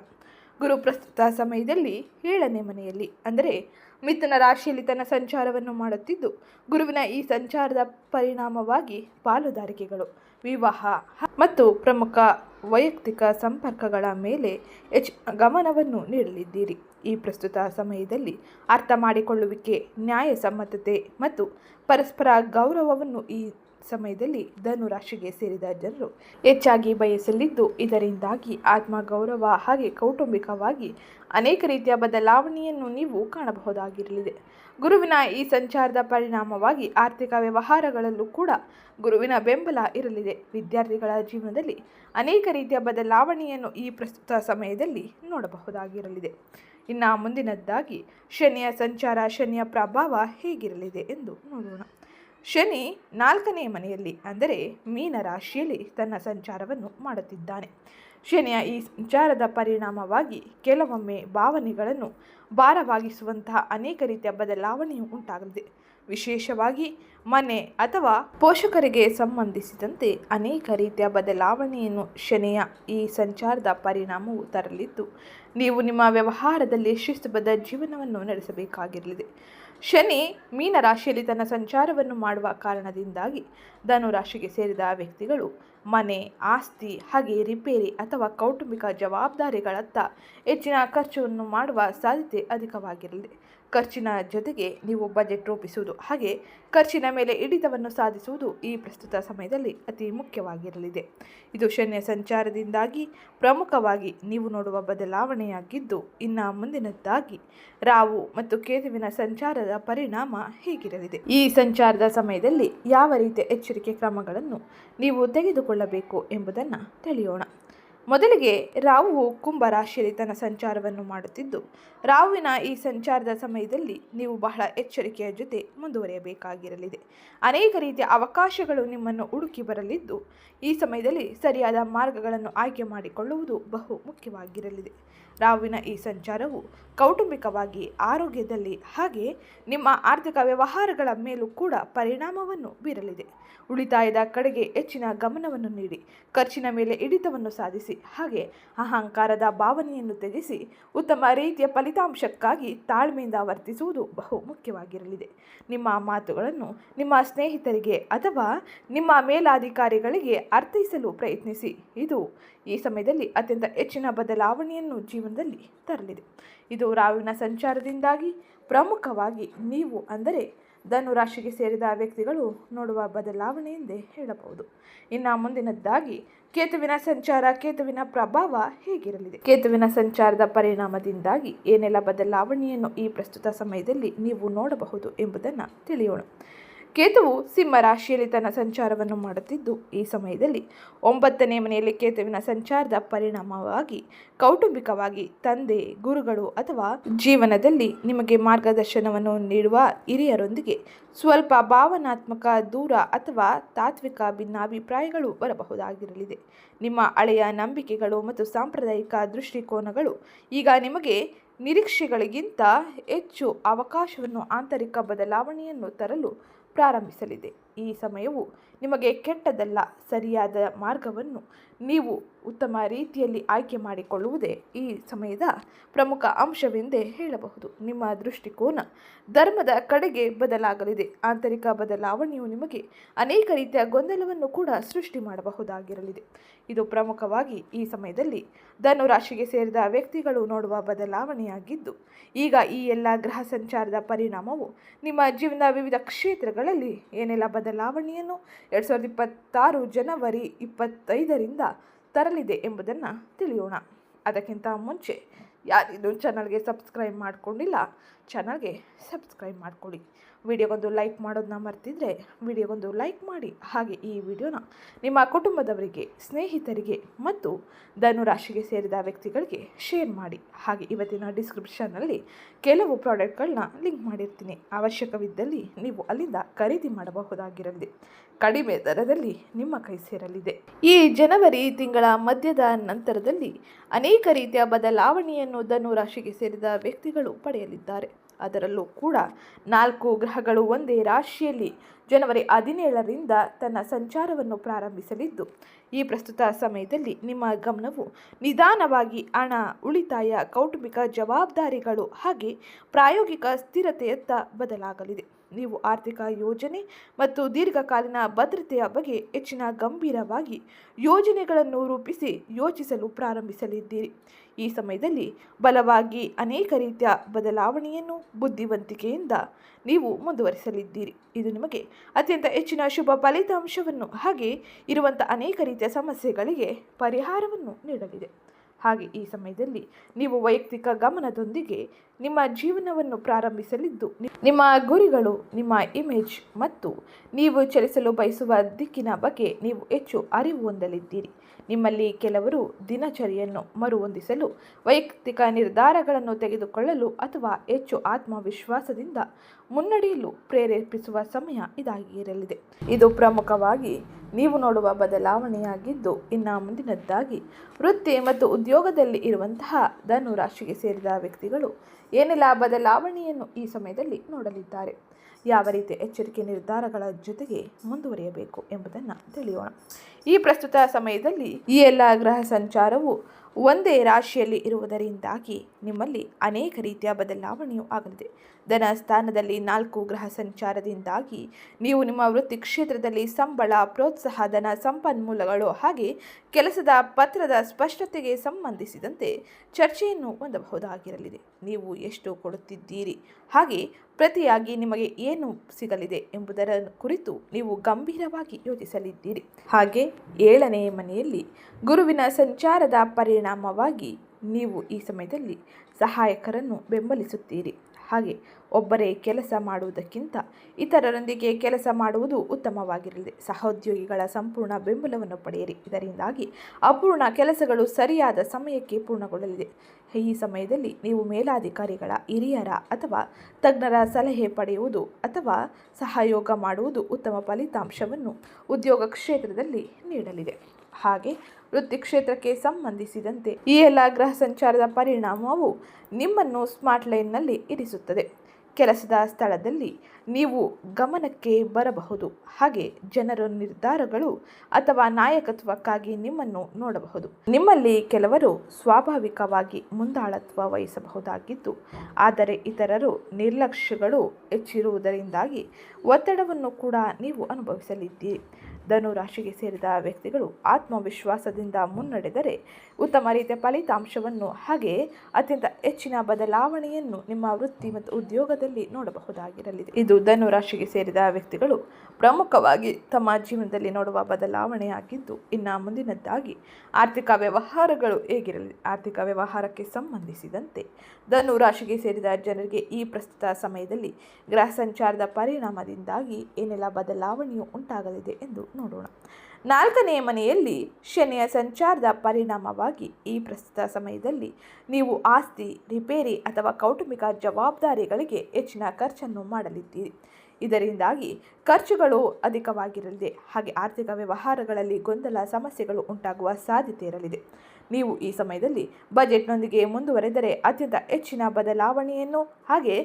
ಗುರು ಪ್ರಸ್ತುತ ಸಮಯದಲ್ಲಿ ಏಳನೇ ಮನೆಯಲ್ಲಿ, ಅಂದರೆ ಮಿಥುನ ರಾಶಿಯಲ್ಲಿ ತನ್ನ ಸಂಚಾರವನ್ನು ಮಾಡುತ್ತಿದ್ದು, ಗುರುವಿನ ಈ ಸಂಚಾರದ ಪರಿಣಾಮವಾಗಿ ಪಾಲುದಾರಿಕೆಗಳು, ವಿವಾಹ ಮತ್ತು ಪ್ರಮುಖ ವೈಯಕ್ತಿಕ ಸಂಪರ್ಕಗಳ ಮೇಲೆ ಹೆಚ್ ಗಮನವನ್ನು ನೀಡಲಿದ್ದೀರಿ. ಈ ಪ್ರಸ್ತುತ ಸಮಯದಲ್ಲಿ ಅರ್ಥ ಮಾಡಿಕೊಳ್ಳುವಿಕೆ, ನ್ಯಾಯಸಮ್ಮತತೆ ಮತ್ತು ಪರಸ್ಪರ ಗೌರವವನ್ನು ಈ ಸಮಯದಲ್ಲಿ ಧನು ರಾಶಿಗೆ ಸೇರಿದ ಜನರು ಹೆಚ್ಚಾಗಿ ಬಯಸಲಿದ್ದು, ಇದರಿಂದಾಗಿ ಆತ್ಮಗೌರವ ಹಾಗೆ ಕೌಟುಂಬಿಕವಾಗಿ ಅನೇಕ ರೀತಿಯ ಬದಲಾವಣೆಯನ್ನು ನೀವು ಕಾಣಬಹುದಾಗಿರಲಿದೆ. ಗುರುವಿನ ಈ ಸಂಚಾರದ ಪರಿಣಾಮವಾಗಿ ಆರ್ಥಿಕ ವ್ಯವಹಾರಗಳಲ್ಲೂ ಕೂಡ ಗುರುವಿನ ಬೆಂಬಲ ಇರಲಿದೆ. ವಿದ್ಯಾರ್ಥಿಗಳ ಜೀವನದಲ್ಲಿ ಅನೇಕ ರೀತಿಯ ಬದಲಾವಣೆಯನ್ನು ಈ ಪ್ರಸ್ತುತ ಸಮಯದಲ್ಲಿ ನೋಡಬಹುದಾಗಿರಲಿದೆ. ಇನ್ನು ಮುಂದಿನದ್ದಾಗಿ, ಶನಿಯ ಸಂಚಾರ, ಶನಿಯ ಪ್ರಭಾವ ಹೇಗಿರಲಿದೆ ಎಂದು ನೋಡೋಣ. ಶನಿ ನಾಲ್ಕನೇ ಮನೆಯಲ್ಲಿ ಅಂದರೆ ಮೀನ ರಾಶಿಯಲ್ಲಿ ತನ್ನ ಸಂಚಾರವನ್ನು ಮಾಡುತ್ತಿದ್ದಾನೆ. ಶನಿಯ ಈ ಸಂಚಾರದ ಪರಿಣಾಮವಾಗಿ ಕೆಲವೊಮ್ಮೆ ಭಾವನೆಗಳನ್ನು ಭಾರವಾಗಿಸುವಂತಹ ಅನೇಕ ರೀತಿಯ ಬದಲಾವಣೆಯು ಉಂಟಾಗಲಿದೆ. ವಿಶೇಷವಾಗಿ ಮನೆ ಅಥವಾ ಪೋಷಕರಿಗೆ ಸಂಬಂಧಿಸಿದಂತೆ ಅನೇಕ ರೀತಿಯ ಬದಲಾವಣೆಯನ್ನು ಶನಿಯ ಈ ಸಂಚಾರದ ಪರಿಣಾಮವು ತರಲಿದ್ದು, ನೀವು ನಿಮ್ಮ ವ್ಯವಹಾರದಲ್ಲಿ ಶಿಸ್ತುಬದ್ಧ ಜೀವನವನ್ನು ನಡೆಸಬೇಕಾಗಿರಲಿದೆ. ಶನಿ ಮೀನ ರಾಶಿಯಲ್ಲಿ ತನ್ನ ಸಂಚಾರವನ್ನು ಮಾಡುವ ಕಾರಣದಿಂದಾಗಿ ಧನುರಾಶಿಗೆ ಸೇರಿದ ವ್ಯಕ್ತಿಗಳು ಮನೆ, ಆಸ್ತಿ, ಹಾಗೆ, ರಿಪೇರಿ ಅಥವಾ ಕೌಟುಂಬಿಕ ಜವಾಬ್ದಾರಿಗಳತ್ತ ಹೆಚ್ಚಿನ ಖರ್ಚನ್ನು ಮಾಡುವ ಸಾಧ್ಯತೆ ಅಧಿಕವಾಗಿರಲಿದೆ ಖರ್ಚಿನ ಜೊತೆಗೆ ನೀವು ಬಜೆಟ್ ರೂಪಿಸುವುದು ಹಾಗೆ ಖರ್ಚಿನ ಮೇಲೆ ಹಿಡಿತವನ್ನು ಸಾಧಿಸುವುದು ಈ ಪ್ರಸ್ತುತ ಸಮಯದಲ್ಲಿ ಅತಿ ಮುಖ್ಯವಾಗಿರಲಿದೆ. ಇದು ಶನ್ಯ ಸಂಚಾರದಿಂದಾಗಿ ಪ್ರಮುಖವಾಗಿ ನೀವು ನೋಡುವ ಬದಲಾವಣೆಯಾಗಿದ್ದು, ಇನ್ನು ಮುಂದಿನದ್ದಾಗಿ ರಾವು ಮತ್ತು ಕೇತುವಿನ ಸಂಚಾರದ ಪರಿಣಾಮ ಹೇಗಿರಲಿದೆ. ಈ ಸಂಚಾರದ ಸಮಯದಲ್ಲಿ ಯಾವ ರೀತಿಯ ಎಚ್ಚರಿಕೆ ಕ್ರಮಗಳನ್ನು ನೀವು ತೆಗೆದುಕೊಳ್ಳಬೇಕು ಎಂಬುದನ್ನು ತಿಳಿಯೋಣ. ಮೊದಲಿಗೆ ರಾಹುವು ಕುಂಭ ರಾಶಿಯಲ್ಲಿ ತನ್ನ ಸಂಚಾರವನ್ನು ಮಾಡುತ್ತಿದ್ದು, ರಾಹುವಿನ ಈ ಸಂಚಾರದ ಸಮಯದಲ್ಲಿ ನೀವು ಬಹಳ ಎಚ್ಚರಿಕೆಯ ಜೊತೆ ಮುಂದುವರಿಯಬೇಕಾಗಿರಲಿದೆ. ಅನೇಕ ರೀತಿಯ ಅವಕಾಶಗಳು ನಿಮ್ಮನ್ನು ಹುಡುಕಿ ಬರಲಿದ್ದು, ಈ ಸಮಯದಲ್ಲಿ ಸರಿಯಾದ ಮಾರ್ಗಗಳನ್ನು ಆಯ್ಕೆ ಮಾಡಿಕೊಳ್ಳುವುದು ಬಹು ಮುಖ್ಯವಾಗಿರಲಿದೆ. ರಾಹುವಿನ ಈ ಸಂಚಾರವು ಕೌಟುಂಬಿಕವಾಗಿ ಆರೋಗ್ಯದಲ್ಲಿ ಹಾಗೆ ನಿಮ್ಮ ಆರ್ಥಿಕ ವ್ಯವಹಾರಗಳ ಮೇಲೂ ಕೂಡ ಪರಿಣಾಮವನ್ನು ಬೀರಲಿದೆ. ಉಳಿತಾಯದ ಕಡೆಗೆ ಹೆಚ್ಚಿನ ಗಮನವನ್ನು ನೀಡಿ, ಖರ್ಚಿನ ಮೇಲೆ ಹಿಡಿತವನ್ನು ಸಾಧಿಸಿ, ಹಾಗೆ ಅಹಂಕಾರದ ಭಾವನೆಯನ್ನು ತ್ಯಜಿಸಿ, ಉತ್ತಮ ರೀತಿಯ ಫಲಿತಾಂಶಕ್ಕಾಗಿ ತಾಳ್ಮೆಯಿಂದ ವರ್ತಿಸುವುದು ಬಹು ಮುಖ್ಯವಾಗಿರಲಿದೆ. ನಿಮ್ಮ ಮಾತುಗಳನ್ನು ನಿಮ್ಮ ಸ್ನೇಹಿತರಿಗೆ ಅಥವಾ ನಿಮ್ಮ ಮೇಲಾಧಿಕಾರಿಗಳಿಗೆ ಅರ್ಥೈಸಲು ಪ್ರಯತ್ನಿಸಿ. ಇದು ಈ ಸಮಯದಲ್ಲಿ ಅತ್ಯಂತ ಹೆಚ್ಚಿನ ಬದಲಾವಣೆಯನ್ನು ಜೀವನದಲ್ಲಿ ತರಲಿದೆ. ಇದು ರಾಹುವಿನ ಸಂಚಾರದಿಂದಾಗಿ ಪ್ರಮುಖವಾಗಿ ನೀವು ಅಂದರೆ ಧನುರಾಶಿಗೆ ಸೇರಿದ ವ್ಯಕ್ತಿಗಳು ನೋಡುವ ಬದಲಾವಣೆ ಎಂದೇ ಹೇಳಬಹುದು. ಇನ್ನು ಮುಂದಿನದ್ದಾಗಿ ಕೇತುವಿನ ಸಂಚಾರ, ಕೇತುವಿನ ಪ್ರಭಾವ ಹೇಗಿರಲಿದೆ? ಕೇತುವಿನ ಸಂಚಾರದ ಪರಿಣಾಮದಿಂದಾಗಿ ಏನೆಲ್ಲ ಬದಲಾವಣೆಯನ್ನು ಈ ಪ್ರಸ್ತುತ ಸಮಯದಲ್ಲಿ ನೀವು ನೋಡಬಹುದು ಎಂಬುದನ್ನು ತಿಳಿಯೋಣ. ಕೇತುವು ಸಿಂಹ ರಾಶಿಯಲ್ಲಿ ತನ್ನ ಸಂಚಾರವನ್ನು ಮಾಡುತ್ತಿದ್ದು, ಈ ಸಮಯದಲ್ಲಿ ಒಂಬತ್ತನೇ ಮನೆಯಲ್ಲಿ ಕೇತುವಿನ ಸಂಚಾರದ ಪರಿಣಾಮವಾಗಿ ಕೌಟುಂಬಿಕವಾಗಿ ತಂದೆ, ಗುರುಗಳು ಅಥವಾ ಜೀವನದಲ್ಲಿ ನಿಮಗೆ ಮಾರ್ಗದರ್ಶನವನ್ನು ನೀಡುವ ಹಿರಿಯರೊಂದಿಗೆ ಸ್ವಲ್ಪ ಭಾವನಾತ್ಮಕ ದೂರ ಅಥವಾ ತಾತ್ವಿಕ ಭಿನ್ನಾಭಿಪ್ರಾಯಗಳು ಬರಬಹುದಾಗಿರಲಿದೆ. ನಿಮ್ಮ ಹಳೆಯ ನಂಬಿಕೆಗಳು ಮತ್ತು ಸಾಂಪ್ರದಾಯಿಕ ದೃಷ್ಟಿಕೋನಗಳು ಈಗ ನಿಮಗೆ ನಿರೀಕ್ಷೆಗಳಿಗಿಂತ ಹೆಚ್ಚು ಅವಕಾಶವನ್ನು, ಆಂತರಿಕ ಬದಲಾವಣೆಯನ್ನು ತರಲು ಪ್ರಾರಂಭಿಸಲಿದೆ. ಈ ಸಮಯವು ನಿಮಗೆ ಕೆಟ್ಟದಲ್ಲ ಸರಿಯಾದ ಮಾರ್ಗವನ್ನು ನೀವು ಉತ್ತಮ ರೀತಿಯಲ್ಲಿ ಆಯ್ಕೆ ಮಾಡಿಕೊಳ್ಳುವುದೇ ಈ ಸಮಯದ ಪ್ರಮುಖ ಅಂಶವೆಂದೇ ಹೇಳಬಹುದು. ನಿಮ್ಮ ದೃಷ್ಟಿಕೋನ ಧರ್ಮದ ಕಡೆಗೆ ಬದಲಾಗಲಿದೆ. ಆಂತರಿಕ ಬದಲಾವಣೆಯು ನಿಮಗೆ ಅನೇಕ ರೀತಿಯ ಗೊಂದಲವನ್ನು ಕೂಡ ಸೃಷ್ಟಿ ಮಾಡಬಹುದಾಗಿರಲಿದೆ. ಇದು ಪ್ರಮುಖವಾಗಿ ಈ ಸಮಯದಲ್ಲಿ ಧನು ರಾಶಿಗೆ ಸೇರಿದ ವ್ಯಕ್ತಿಗಳು ನೋಡುವ ಬದಲಾವಣೆಯಾಗಿದ್ದು, ಈಗ ಈ ಎಲ್ಲ ಗ್ರಹ ಸಂಚಾರದ ಪರಿಣಾಮವು ನಿಮ್ಮ ಜೀವನದ ವಿವಿಧ ಕ್ಷೇತ್ರಗಳಲ್ಲಿ ಏನೆಲ್ಲ ಬದಲಾವಣೆಯನ್ನು ಎರಡು ಸಾವಿರದ ಇಪ್ಪತ್ತಾರು ಜನವರಿ ಇಪ್ಪತ್ತೈದರಿಂದ ತರಲಿದೆ ಎಂಬುದನ್ನು ತಿಳಿಯೋಣ. ಅದಕ್ಕಿಂತ ಮುಂಚೆ ಯಾರಿದು ಚಾನಲ್ಗೆ ಸಬ್ಸ್ಕ್ರೈಬ್ ಮಾಡಿಕೊಂಡಿಲ್ಲ ಚಾನಲ್ಗೆ ಸಬ್ಸ್ಕ್ರೈಬ್ ಮಾಡಿಕೊಳ್ಳಿ. ವಿಡಿಯೋಗೊಂದು ಲೈಕ್ ಮಾಡೋದನ್ನ ಮರ್ತಿದ್ರೆ ವಿಡಿಯೋಗೊಂದು ಲೈಕ್ ಮಾಡಿ. ಹಾಗೆ ಈ ವಿಡಿಯೋನ ನಿಮ್ಮ ಕುಟುಂಬದವರಿಗೆ, ಸ್ನೇಹಿತರಿಗೆ ಮತ್ತು ಧನುರಾಶಿಗೆ ಸೇರಿದ ವ್ಯಕ್ತಿಗಳಿಗೆ ಶೇರ್ ಮಾಡಿ. ಹಾಗೆ ಇವತ್ತಿನ ಡಿಸ್ಕ್ರಿಪ್ಷನ್ನಲ್ಲಿ ಕೆಲವು ಪ್ರಾಡಕ್ಟ್ಗಳನ್ನ ಲಿಂಕ್ ಮಾಡಿರ್ತೀನಿ. ಅವಶ್ಯಕವಿದ್ದಲ್ಲಿ ನೀವು ಅಲ್ಲಿಂದ ಖರೀದಿ ಮಾಡಬಹುದಾಗಿರಲಿ. ಕಡಿಮೆ ದರದಲ್ಲಿ ನಿಮ್ಮ ಕೈ ಸೇರಲಿದೆ. ಈ ಜನವರಿ ತಿಂಗಳ ಮಧ್ಯದ ನಂತರದಲ್ಲಿ ಅನೇಕ ರೀತಿಯ ಬದಲಾವಣೆಯನ್ನು ಧನುರಾಶಿಗೆ ಸೇರಿದ ವ್ಯಕ್ತಿಗಳು ಪಡೆಯಲಿದ್ದಾರೆ. ಅದರಲ್ಲೂ ಕೂಡ ನಾಲ್ಕು ಗ್ರಹಗಳು ಒಂದೇ ರಾಶಿಯಲ್ಲಿ ಜನವರಿ ಹದಿನೇಳರಿಂದ ತನ್ನ ಸಂಚಾರವನ್ನು ಪ್ರಾರಂಭಿಸಲಿದ್ದು, ಈ ಪ್ರಸ್ತುತ ಸಮಯದಲ್ಲಿ ನಿಮ್ಮ ಗಮನವು ನಿಧಾನವಾಗಿ ಹಣ, ಉಳಿತಾಯ, ಕೌಟುಂಬಿಕ ಜವಾಬ್ದಾರಿಗಳು ಹಾಗೆ ಪ್ರಾಯೋಗಿಕ ಸ್ಥಿರತೆಯತ್ತ ಬದಲಾಗಲಿದೆ. ನೀವು ಆರ್ಥಿಕ ಯೋಜನೆ ಮತ್ತು ದೀರ್ಘಕಾಲೀನ ಭದ್ರತೆಯ ಬಗ್ಗೆ ಹೆಚ್ಚಿನ ಗಂಭೀರವಾಗಿ ಯೋಜನೆಗಳನ್ನು ರೂಪಿಸಿ ಯೋಚಿಸಲು ಪ್ರಾರಂಭಿಸಲಿದ್ದೀರಿ. ಈ ಸಮಯದಲ್ಲಿ ಬಲವಾಗಿ ಅನೇಕ ರೀತಿಯ ಬದಲಾವಣೆಯನ್ನು ಬುದ್ಧಿವಂತಿಕೆಯಿಂದ ನೀವು ಮುಂದುವರಿಸಲಿದ್ದೀರಿ. ಇದು ನಿಮಗೆ ಅತ್ಯಂತ ಹೆಚ್ಚಿನ ಶುಭ ಫಲಿತಾಂಶವನ್ನು ಹಾಗೆ ಇರುವಂಥ ಅನೇಕ ರೀತಿಯ ಸಮಸ್ಯೆಗಳಿಗೆ ಪರಿಹಾರವನ್ನು ನೀಡಲಿದೆ. ಹಾಗೆ ಈ ಸಮಯದಲ್ಲಿ ನೀವು ವೈಯಕ್ತಿಕ ಗಮನದೊಂದಿಗೆ ನಿಮ್ಮ ಜೀವನವನ್ನು ಪ್ರಾರಂಭಿಸಲಿದ್ದು, ನಿಮ್ಮ ಗುರಿಗಳು, ನಿಮ್ಮ ಇಮೇಜ್ ಮತ್ತು ನೀವು ಚಲಿಸಲು ಬಯಸುವ ದಿಕ್ಕಿನ ಬಗ್ಗೆ ನೀವು ಹೆಚ್ಚು ಅರಿವು ಹೊಂದಲಿದ್ದೀರಿ. ನಿಮ್ಮಲ್ಲಿ ಕೆಲವರು ದಿನಚರಿಯನ್ನು ಮರುಹೊಂದಿಸಲು ವೈಯಕ್ತಿಕ ನಿರ್ಧಾರಗಳನ್ನು ತೆಗೆದುಕೊಳ್ಳಲು ಅಥವಾ ಹೆಚ್ಚು ಆತ್ಮವಿಶ್ವಾಸದಿಂದ ಮುನ್ನಡೆಯಲು ಪ್ರೇರೇಪಿಸುವ ಸಮಯ ಇದಾಗಿರಲಿದೆ ಇದು ಪ್ರಮುಖವಾಗಿ ನೀವು ನೋಡುವ ಬದಲಾವಣೆಯಾಗಿದ್ದು, ಇನ್ನು ಮುಂದಿನದ್ದಾಗಿ ವೃತ್ತಿ ಮತ್ತು ಉದ್ಯೋಗದಲ್ಲಿ ಇರುವಂತಹ ಧನುರಾಶಿಗೆ ಸೇರಿದ ವ್ಯಕ್ತಿಗಳು ಏನೆಲ್ಲ ಬದಲಾವಣೆಯನ್ನು ಈ ಸಮಯದಲ್ಲಿ ನೋಡಲಿದ್ದಾರೆ? ಯಾವ ರೀತಿಯ ಎಚ್ಚರಿಕೆ ನಿರ್ಧಾರಗಳ ಜೊತೆಗೆ ಮುಂದುವರಿಯಬೇಕು ಎಂಬುದನ್ನು ತಿಳಿಯೋಣ. ಈ ಪ್ರಸ್ತುತ ಸಮಯದಲ್ಲಿ ಈ ಎಲ್ಲ ಗ್ರಹ ಸಂಚಾರವು ಒಂದೇ ರಾಶಿಯಲ್ಲಿ ಇರುವುದರಿಂದಾಗಿ ನಿಮ್ಮಲ್ಲಿ ಅನೇಕ ರೀತಿಯ ಬದಲಾವಣೆಯೂ ಆಗಲಿದೆ. ಧನ ಸ್ಥಾನದಲ್ಲಿ ನಾಲ್ಕು ಗ್ರಹ ಸಂಚಾರದಿಂದಾಗಿ ನೀವು ನಿಮ್ಮ ವೃತ್ತಿ ಕ್ಷೇತ್ರದಲ್ಲಿ ಸಂಬಳ ಪ್ರೋತ್ಸಾಹ ಧನ ಸಂಪನ್ಮೂಲಗಳು ಹಾಗೆ ಕೆಲಸದ ಪತ್ರದ ಸ್ಪಷ್ಟತೆಗೆ ಸಂಬಂಧಿಸಿದಂತೆ ಚರ್ಚೆಯನ್ನು ಹೊಂದಬಹುದಾಗಿರಲಿದೆ. ನೀವು ಎಷ್ಟು ಕೊಡುತ್ತಿದ್ದೀರಿ? ಹಾಗೆ ಪ್ರತಿಯಾಗಿ ನಿಮಗೆ ಏನು ಸಿಗಲಿದೆ ಎಂಬುದರ ಕುರಿತು ನೀವು ಗಂಭೀರವಾಗಿ ಯೋಚಿಸಲಿದ್ದೀರಿ. ಹಾಗೆ ಏಳನೆಯ ಮನೆಯಲ್ಲಿ ಗುರುವಿನ ಸಂಚಾರದ ಪರಿಣಾಮವಾಗಿ ನೀವು ಈ ಸಮಯದಲ್ಲಿ ಸಹಾಯಕರನ್ನು ಬೆಂಬಲಿಸುತ್ತೀರಿ. ಹಾಗೆ ಒಬ್ಬರೇ ಕೆಲಸ ಮಾಡುವುದಕ್ಕಿಂತ ಇತರರೊಂದಿಗೆ ಕೆಲಸ ಮಾಡುವುದು ಉತ್ತಮವಾಗಿರಲಿದೆ ಸಹೋದ್ಯೋಗಿಗಳ ಸಂಪೂರ್ಣ ಬೆಂಬಲವನ್ನು ಪಡೆಯಿರಿ. ಇದರಿಂದಾಗಿ ಅಪೂರ್ಣ ಕೆಲಸಗಳು ಸರಿಯಾದ ಸಮಯಕ್ಕೆ ಪೂರ್ಣಗೊಳ್ಳಲಿದೆ. ಈ ಸಮಯದಲ್ಲಿ ನೀವು ಮೇಲಾಧಿಕಾರಿಗಳ ಹಿರಿಯರ ಅಥವಾ ತಜ್ಞರ ಸಲಹೆ ಪಡೆಯುವುದು ಅಥವಾ ಸಹಯೋಗ ಮಾಡುವುದು ಉತ್ತಮ ಫಲಿತಾಂಶವನ್ನು ಉದ್ಯೋಗ ಕ್ಷೇತ್ರದಲ್ಲಿ ನೀಡಲಿದೆ. ಹಾಗೆ ವೃತ್ತಿ ಕ್ಷೇತ್ರಕ್ಕೆ ಸಂಬಂಧಿಸಿದಂತೆ ಈ ಎಲ್ಲ ಗ್ರಹ ಸಂಚಾರದ ಪರಿಣಾಮವು ನಿಮ್ಮನ್ನು ಸ್ಮಾರ್ಟ್ ಲೈನ್ನಲ್ಲಿ ಇರಿಸುತ್ತದೆ. ಕೆಲಸದ ಸ್ಥಳದಲ್ಲಿ ನೀವು ಗಮನಕ್ಕೆ ಬರಬಹುದು. ಹಾಗೆ ಜನರ ನಿರ್ಧಾರಗಳು ಅಥವಾ ನಾಯಕತ್ವಕ್ಕಾಗಿ ನಿಮ್ಮನ್ನು ನೋಡಬಹುದು. ನಿಮ್ಮಲ್ಲಿ ಕೆಲವರು ಸ್ವಾಭಾವಿಕವಾಗಿ ಮುಂದಾಳತ್ವ ವಹಿಸಬಹುದಾಗಿದ್ದು, ಆದರೆ ಇತರರು ನಿರ್ಲಕ್ಷ್ಯಗಳು ಹೆಚ್ಚಿರುವುದರಿಂದಾಗಿ ಒತ್ತಡವನ್ನು ಕೂಡ ನೀವು ಅನುಭವಿಸಲಿದ್ದೀರಿ. ಧನು ರಾಶಿಗೆ ಸೇರಿದ ವ್ಯಕ್ತಿಗಳು ಆತ್ಮವಿಶ್ವಾಸದಿಂದ ಮುನ್ನಡೆದರೆ ಉತ್ತಮ ರೀತಿಯ ಫಲಿತಾಂಶವನ್ನು ಹಾಗೆ ಅತ್ಯಂತ ಹೆಚ್ಚಿನ ಬದಲಾವಣೆಯನ್ನು ನಿಮ್ಮ ವೃತ್ತಿ ಮತ್ತು ಉದ್ಯೋಗದಲ್ಲಿ ನೋಡಬಹುದಾಗಿರಲಿದೆ. ಇದು ಧನು ರಾಶಿಗೆ ಸೇರಿದ ವ್ಯಕ್ತಿಗಳು ಪ್ರಮುಖವಾಗಿ ತಮ್ಮ ಜೀವನದಲ್ಲಿ ನೋಡುವ ಬದಲಾವಣೆಯಾಗಿದ್ದು, ಇನ್ನು ಮುಂದಿನದ್ದಾಗಿ ಆರ್ಥಿಕ ವ್ಯವಹಾರಗಳು ಹೇಗಿರಲಿ, ಆರ್ಥಿಕ ವ್ಯವಹಾರಕ್ಕೆ ಸಂಬಂಧಿಸಿದಂತೆ ಧನು ರಾಶಿಗೆ ಸೇರಿದ ಜನರಿಗೆ ಈ ಪ್ರಸ್ತುತ ಸಮಯದಲ್ಲಿ ಗ್ರಹ ಸಂಚಾರದ ಪರಿಣಾಮದಿಂದಾಗಿ ಏನೆಲ್ಲ ಬದಲಾವಣೆಯು ಉಂಟಾಗಲಿದೆ ಎಂದು ನೋಡೋಣ. ನಾಲ್ಕನೆಯ ಮನೆಯಲ್ಲಿ ಶನಿಯ ಸಂಚಾರದ ಪರಿಣಾಮವಾಗಿ ಈ ಪ್ರಸ್ತುತ ಸಮಯದಲ್ಲಿ ನೀವು ಆಸ್ತಿ, ರಿಪೇರಿ ಅಥವಾ ಕೌಟುಂಬಿಕ ಜವಾಬ್ದಾರಿಗಳಿಗೆ ಹೆಚ್ಚಿನ ಖರ್ಚನ್ನು ಮಾಡಲಿದ್ದೀರಿ. ಇದರಿಂದಾಗಿ ಖರ್ಚುಗಳು ಅಧಿಕವಾಗಿರಲಿದೆ. ಹಾಗೆ ಆರ್ಥಿಕ ವ್ಯವಹಾರಗಳಲ್ಲಿ ಗೊಂದಲ, ಸಮಸ್ಯೆಗಳು ಉಂಟಾಗುವ ಸಾಧ್ಯತೆ ಇರಲಿದೆ. ನೀವು ಈ ಸಮಯದಲ್ಲಿ ಬಜೆಟ್ನೊಂದಿಗೆ ಮುಂದುವರೆದರೆ ಅತ್ಯಂತ ಹೆಚ್ಚಿನ ಬದಲಾವಣೆಯನ್ನು ಹಾಗೆ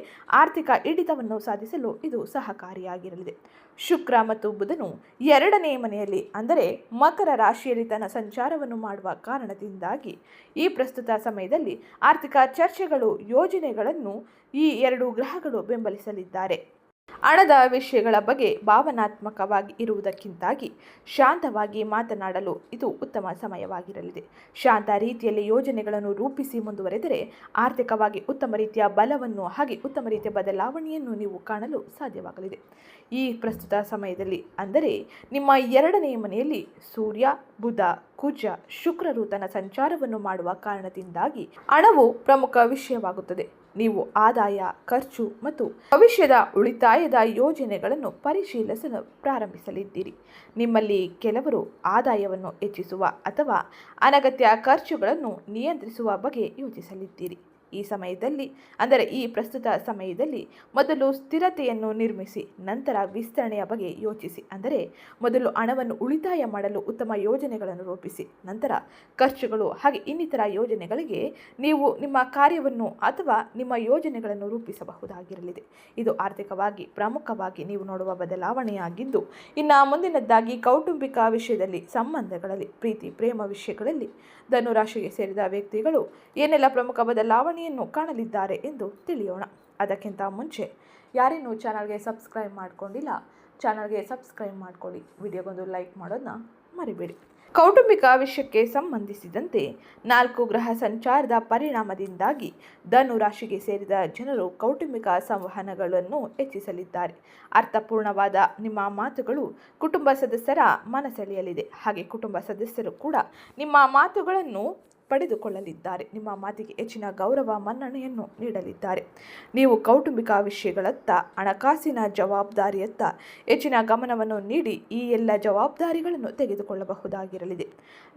ಆರ್ಥಿಕ ಹಿಡಿತವನ್ನು ಸಾಧಿಸಲು ಇದು ಸಹಕಾರಿಯಾಗಿರಲಿದೆ. ಶುಕ್ರ ಮತ್ತು ಬುಧನು ಎರಡನೇ ಮನೆಯಲ್ಲಿ, ಅಂದರೆ ಮಕರ ರಾಶಿಯಲ್ಲಿ ತನ್ನ ಸಂಚಾರವನ್ನು ಮಾಡುವ ಕಾರಣದಿಂದಾಗಿ ಈ ಪ್ರಸ್ತುತ ಸಮಯದಲ್ಲಿ ಆರ್ಥಿಕ ಚರ್ಚೆಗಳು ಯೋಜನೆಗಳನ್ನು ಈ ಎರಡು ಗ್ರಹಗಳು ಬೆಂಬಲಿಸಲಿದ್ದಾರೆ. ಹಣದ ವಿಷಯಗಳ ಬಗ್ಗೆ ಭಾವನಾತ್ಮಕವಾಗಿ ಇರುವುದಕ್ಕಿಂತಾಗಿ ಶಾಂತವಾಗಿ ಮಾತನಾಡಲು ಇದು ಉತ್ತಮ ಸಮಯವಾಗಿರಲಿದೆ. ಶಾಂತ ರೀತಿಯಲ್ಲಿ ಯೋಜನೆಗಳನ್ನು ರೂಪಿಸಿ ಮುಂದುವರೆದರೆ ಆರ್ಥಿಕವಾಗಿ ಉತ್ತಮ ರೀತಿಯ ಬಲವನ್ನು ಹಾಗೆ ಉತ್ತಮ ರೀತಿಯ ಬದಲಾವಣೆಯನ್ನು ನೀವು ಕಾಣಲು ಸಾಧ್ಯವಾಗಲಿದೆ. ಈ ಪ್ರಸ್ತುತ ಸಮಯದಲ್ಲಿ ಅಂದರೆ ನಿಮ್ಮ ಎರಡನೇ ಮನೆಯಲ್ಲಿ ಸೂರ್ಯ, ಬುಧ, ಕುಜ, ಶುಕ್ರರು ತನ್ನ ಸಂಚಾರವನ್ನು ಮಾಡುವ ಕಾರಣದಿಂದಾಗಿ ಹಣವು ಪ್ರಮುಖ ವಿಷಯವಾಗುತ್ತದೆ. ನೀವು ಆದಾಯ, ಖರ್ಚು ಮತ್ತು ಭವಿಷ್ಯದ ಉಳಿತಾಯದ ಯೋಜನೆಗಳನ್ನು ಪರಿಶೀಲಿಸಲು ಪ್ರಾರಂಭಿಸಲಿದ್ದೀರಿ. ನಿಮ್ಮಲ್ಲಿ ಕೆಲವರು ಆದಾಯವನ್ನು ಹೆಚ್ಚಿಸುವ ಅಥವಾ ಅನಗತ್ಯ ಖರ್ಚುಗಳನ್ನು ನಿಯಂತ್ರಿಸುವ ಬಗ್ಗೆ ಯೋಚಿಸಲಿದ್ದೀರಿ. ಈ ಸಮಯದಲ್ಲಿ, ಅಂದರೆ ಈ ಪ್ರಸ್ತುತ ಸಮಯದಲ್ಲಿ ಮೊದಲು ಸ್ಥಿರತೆಯನ್ನು ನಿರ್ಮಿಸಿ, ನಂತರ ವಿಸ್ತರಣೆಯ ಬಗ್ಗೆ ಯೋಚಿಸಿ. ಅಂದರೆ ಮೊದಲು ಹಣವನ್ನು ಉಳಿತಾಯ ಮಾಡಲು ಉತ್ತಮ ಯೋಜನೆಗಳನ್ನು ರೂಪಿಸಿ, ನಂತರ ಖರ್ಚುಗಳು ಹಾಗೆ ಇನ್ನಿತರ ಯೋಜನೆಗಳಿಗೆ ನೀವು ನಿಮ್ಮ ಕಾರ್ಯವನ್ನು ಅಥವಾ ನಿಮ್ಮ ಯೋಜನೆಗಳನ್ನು ರೂಪಿಸಬಹುದಾಗಿರಲಿದೆ. ಇದು ಆರ್ಥಿಕವಾಗಿ ಪ್ರಮುಖವಾಗಿ ನೀವು ನೋಡುವ ಬದಲಾವಣೆಯಾಗಿದ್ದು, ಇನ್ನು ಮುಂದಿನದ್ದಾಗಿ ಕೌಟುಂಬಿಕ ವಿಷಯದಲ್ಲಿ, ಸಂಬಂಧಗಳಲ್ಲಿ, ಪ್ರೀತಿ, ಪ್ರೇಮ ವಿಷಯಗಳಲ್ಲಿ ಧನುರಾಶಿಗೆ ಸೇರಿದ ವ್ಯಕ್ತಿಗಳು ಏನೆಲ್ಲ ಪ್ರಮುಖ ಬದಲಾವಣೆಯನ್ನು ಕಾಣಲಿದ್ದಾರೆ ಎಂದು ತಿಳಿಯೋಣ. ಅದಕ್ಕಿಂತ ಮುಂಚೆ ಯಾರೇನೂ ಚಾನಲ್ಗೆ ಸಬ್ಸ್ಕ್ರೈಬ್ ಮಾಡ್ಕೊಂಡಿಲ್ಲ, ಚಾನಲ್ಗೆ ಸಬ್ಸ್ಕ್ರೈಬ್ ಮಾಡ್ಕೊಳ್ಳಿ. ವಿಡಿಯೋಗೊಂದು ಲೈಕ್ ಮಾಡೋದನ್ನ ಮರಿಬೇಡಿ. ಕೌಟುಂಬಿಕ ವಿಷಯಕ್ಕೆ ಸಂಬಂಧಿಸಿದಂತೆ ನಾಲ್ಕು ಗ್ರಹ ಸಂಚಾರದ ಪರಿಣಾಮದಿಂದಾಗಿ ಧನು ರಾಶಿಗೆ ಸೇರಿದ ಜನರು ಕೌಟುಂಬಿಕ ಸಂವಹನಗಳನ್ನು ಹೆಚ್ಚಿಸಲಿದ್ದಾರೆ. ಅರ್ಥಪೂರ್ಣವಾದ ನಿಮ್ಮ ಮಾತುಗಳು ಕುಟುಂಬ ಸದಸ್ಯರ ಮನಸೆಳೆಯಲಿದೆ ಹಾಗೆ ಕುಟುಂಬ ಸದಸ್ಯರು ಕೂಡ ನಿಮ್ಮ ಮಾತುಗಳನ್ನು ಪಡೆದುಕೊಳ್ಳಲಿದ್ದಾರೆ. ನಿಮ್ಮ ಮಾತಿಗೆ ಹೆಚ್ಚಿನ ಗೌರವ, ಮನ್ನಣೆಯನ್ನು ನೀಡಲಿದ್ದಾರೆ. ನೀವು ಕೌಟುಂಬಿಕ ವಿಷಯಗಳತ್ತ, ಹಣಕಾಸಿನ ಜವಾಬ್ದಾರಿಯತ್ತ ಹೆಚ್ಚಿನ ಗಮನವನ್ನು ನೀಡಿ ಈ ಎಲ್ಲ ಜವಾಬ್ದಾರಿಗಳನ್ನು ತೆಗೆದುಕೊಳ್ಳಬಹುದಾಗಿರಲಿದೆ.